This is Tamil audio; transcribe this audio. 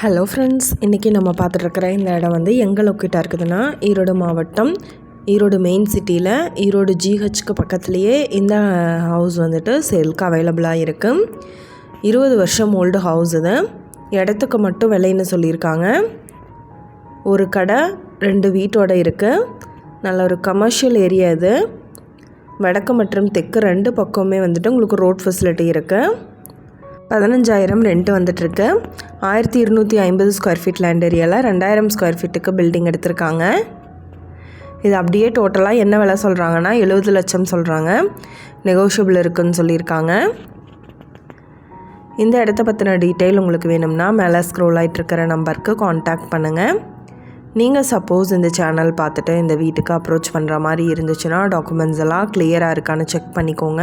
ஹலோ ஃப்ரெண்ட்ஸ் இன்றைக்கி நம்ம பார்த்துட்ருக்குற இந்த இடம் வந்து எங்கே லொக்கேட்டாக இருக்குதுன்னா ஈரோடு மாவட்டம் ஈரோடு மெயின் சிட்டியில் ஈரோடு ஜிஹெச்க்கு பக்கத்துலேயே இந்த ஹவுஸ் வந்துட்டு சேல்க்கு அவைலபிளாக இருக்குது இருபது வருஷம் ஓல்டு ஹவுஸ் இது. இடத்துக்கு மட்டும் விலைன்னு சொல்லியிருக்காங்க. ஒரு கடை ரெண்டு வீட்டோட இருக்குது நல்ல ஒரு கமர்ஷியல் ஏரியா இது. வடக்கு மற்றும் தெற்கு ரெண்டு பக்கமுமே வந்துட்டு உங்களுக்கு ரோட் ஃபெசிலிட்டி இருக்குது பதினஞ்சாயிரம் ரெண்ட் வந்துட்டுருக்கு. ஆயிரத்தி இருநூற்றி ஐம்பது ஸ்கொயர் ஃபீட் லேண்ட் ஏரியாவில் ரெண்டாயிரம் ஸ்கொயர் ஃபீட்டுக்கு பில்டிங் எடுத்திருக்காங்க. இது அப்படியே டோட்டலாக என்ன விலை சொல்கிறாங்கன்னா எழுபது லட்சம் சொல்கிறாங்க நெகோஷியபிள் இருக்குதுன்னு சொல்லியிருக்காங்க. இந்த இடத்த பற்றின டீட்டெயில் உங்களுக்கு வேணும்னா மேலே ஸ்க்ரோல் ஆகிட்டு இருக்கிற நம்பருக்கு காண்டாக்ட் பண்ணுங்கள் நீங்கள் சப்போஸ் இந்த சேனல் பார்த்துட்டு இந்த வீட்டுக்கு அப்ரோச் பண்ணுற மாதிரி இருந்துச்சுன்னா டாக்குமெண்ட்ஸ் எல்லாம் கிளியராக இருக்கான்னு செக் பண்ணிக்கோங்க.